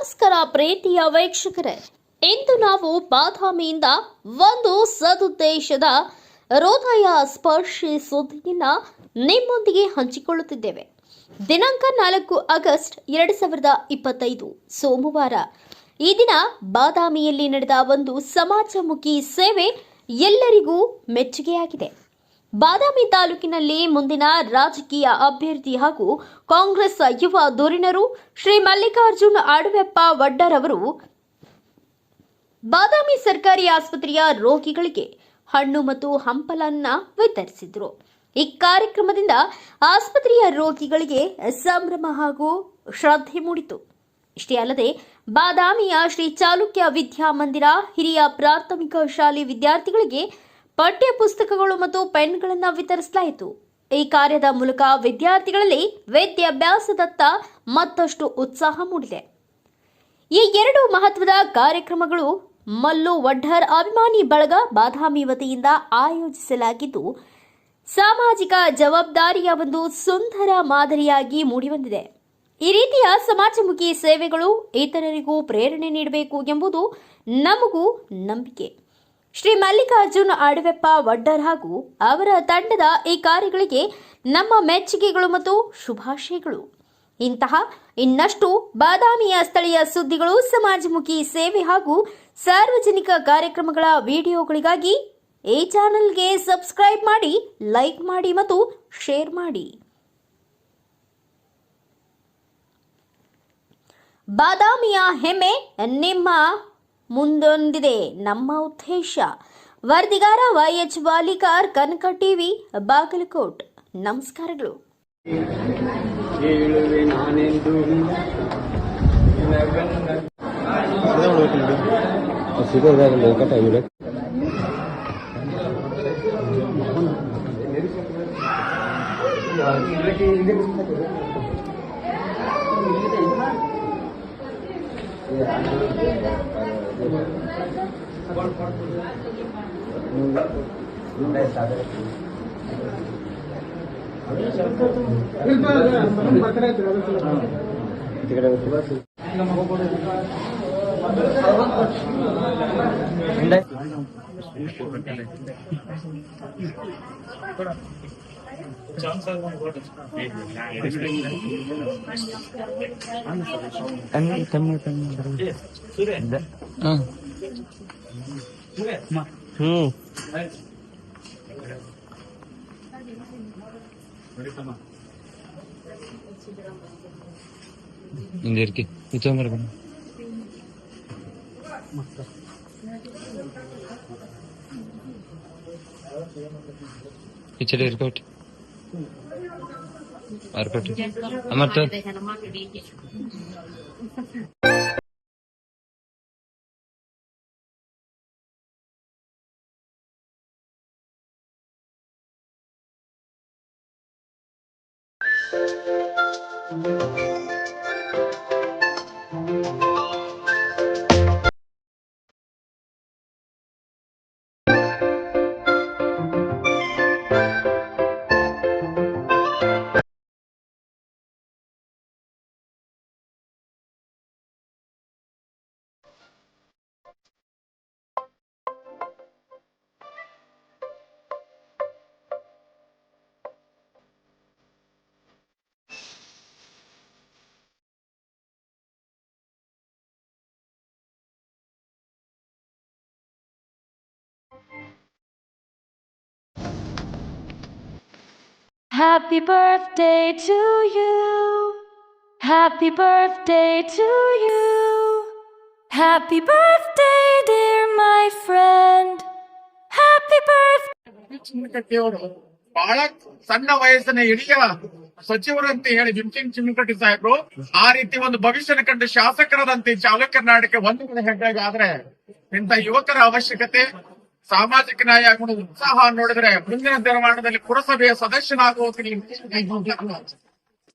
ನಮಸ್ಕಾರ ಪ್ರೀತಿಯ ವೀಕ್ಷಕರೇ. ಇಂದು ನಾವು ಬಾದಾಮಿಯಿಂದ ಒಂದು ಸದುದ್ದೇಶದ ಹೃದಯ ಸ್ಪರ್ಶಿ ಸುದ್ದಿಯನ್ನ ನಿಮ್ಮೊಂದಿಗೆ ಹಂಚಿಕೊಳ್ಳುತ್ತಿದ್ದೇವೆ. ದಿನಾಂಕ ನಾಲ್ಕು ಆಗಸ್ಟ್ ಎರಡು ಸಾವಿರದ ಇಪ್ಪತ್ತೈದು ಸೋಮವಾರ. ಈ ದಿನ ಬಾದಾಮಿಯಲ್ಲಿ ನಡೆದ ಒಂದು ಸಮಾಜಮುಖಿ ಸೇವೆ ಎಲ್ಲರಿಗೂ ಮೆಚ್ಚುಗೆಯಾಗಿದೆ. ಬಾದಾಮಿ ತಾಲೂಕಿನಲ್ಲಿ ಮುಂದಿನ ರಾಜಕೀಯ ಅಭ್ಯರ್ಥಿ ಹಾಗೂ ಕಾಂಗ್ರೆಸ್ ಯುವ ಧುರೀಣರು ಶ್ರೀ ಮಲ್ಲಿಕಾರ್ಜುನ್ ಅಡವೆಪ್ಪ ವಡ್ಡರವರು ಬಾದಾಮಿ ಸರ್ಕಾರಿ ಆಸ್ಪತ್ರೆಯ ರೋಗಿಗಳಿಗೆ ಹಣ್ಣು ಮತ್ತು ಹಂಪಲನ್ನ ವಿತರಿಸಿದ್ರು. ಈ ಕಾರ್ಯಕ್ರಮದಿಂದ ಆಸ್ಪತ್ರೆಯ ರೋಗಿಗಳಿಗೆ ಸಂಭ್ರಮ ಹಾಗೂ ಶ್ರದ್ಧೆ ಮೂಡಿತು. ಇಷ್ಟೇ ಅಲ್ಲದೆ ಬಾದಾಮಿಯ ಶ್ರೀ ಚಾಲುಕ್ಯ ವಿದ್ಯಾಮಂದಿರ, ಹಿರಿಯ ಪ್ರಾಥಮಿಕ ಶಾಲೆ ವಿದ್ಯಾರ್ಥಿಗಳಿಗೆ ಪಠ್ಯ ಪುಸ್ತಕಗಳು ಮತ್ತು ಪೆನ್ಗಳನ್ನು ವಿತರಿಸಲಾಯಿತು. ಈ ಕಾರ್ಯದ ಮೂಲಕ ವಿದ್ಯಾರ್ಥಿಗಳಲ್ಲಿ ವಿದ್ಯಾಭ್ಯಾಸದತ್ತ ಮತ್ತಷ್ಟು ಉತ್ಸಾಹ ಮೂಡಿದೆ. ಈ ಎರಡು ಮಹತ್ವದ ಕಾರ್ಯಕ್ರಮಗಳು ಮಲ್ಲು ವಡ್ಡರ್ ಅಭಿಮಾನಿ ಬಳಗ ಬಾದಾಮಿ ವತಿಯಿಂದ ಆಯೋಜಿಸಲಾಗಿದ್ದು, ಸಾಮಾಜಿಕ ಜವಾಬ್ದಾರಿಯ ಒಂದು ಸುಂದರ ಮಾದರಿಯಾಗಿ ಮೂಡಿಬಂದಿದೆ. ಈ ರೀತಿಯ ಸಮಾಜಮುಖಿ ಸೇವೆಗಳು ಇತರರಿಗೂ ಪ್ರೇರಣೆ ನೀಡಬೇಕು ಎಂಬುದು ನಮಗೂ ನಂಬಿಕೆ. ಶ್ರೀ ಮಲ್ಲಿಕಾರ್ಜುನ್ ಆಡವೆಪ್ಪ ವಡ್ಡರ್ ಹಾಗೂ ಅವರ ತಂಡದ ಈ ಕಾರ್ಯಗಳಿಗೆ ನಮ್ಮ ಮೆಚ್ಚುಗೆಗಳು ಮತ್ತು ಶುಭಾಶಯಗಳು. ಇಂತಹ ಇನ್ನಷ್ಟು ಬಾದಾಮಿಯ ಸ್ಥಳೀಯ ಸುದ್ದಿಗಳು, ಸಮಾಜಮುಖಿ ಸೇವೆ ಹಾಗೂ ಸಾರ್ವಜನಿಕ ಕಾರ್ಯಕ್ರಮಗಳ ವಿಡಿಯೋಗಳಿಗಾಗಿ ಈ ಚಾನೆಲ್ಗೆ ಸಬ್ಸ್ಕ್ರೈಬ್ ಮಾಡಿ, ಲೈಕ್ ಮಾಡಿ ಮತ್ತು ಶೇರ್ ಮಾಡಿ. ಬಾದಾಮಿಯ ಹೆಮ್ಮೆ, ನಿಮ್ಮ ಮುಂದೊಂದಿದೆ ನಮ್ಮ ಉದ್ದೇಶ. ವರದಿಗಾರ Y H Valikar Kanaka TV Bagalkot. ನಮಸ್ಕಾರಗಳು. ಹೇಳುವೆ தமிழ் தமிழ் தமிழ் ஆ இங்க இருக்கு. இருக்கணும் मस्त पीछे डेढ़ कट और कट हमार तो Happy birthday to you. Happy birthday to you. Happy birthday, dear my friend. Happy birthday. ಬಹಳ ಸಣ್ಣ ವಯಸ್ಸಿನ ಹಿರಿಯ ಸಚಿವರು ಅಂತ ಹೇಳಿ ಭೀಮಸಿಂಗ್ ಚಿಮ್ಮಕಟ್ಟಿ ಸಾಹೇಬ್ರು ಆ ರೀತಿ ಒಂದು ಭವಿಷ್ಯನ ಕಂಡು ಶಾಸಕರದಂತೆ ಚಾಲೂ ಕರ್ನಾಟಕ ಒಂದು ಕಡೆ ಆದ್ರೆ ಇಂಥ ಯುವಕರ ಅವಶ್ಯಕತೆ ಸಾಮಾಜಿಕ ನ್ಯಾಯ ಗುಣ ಉತ್ಸಾಹ ನೋಡಿದ್ರೆ ಮುಂದಿನ ದಿನಮಾನದಲ್ಲಿ ಪುರಸಭೆಯ ಸದಸ್ಯನಾಗುವ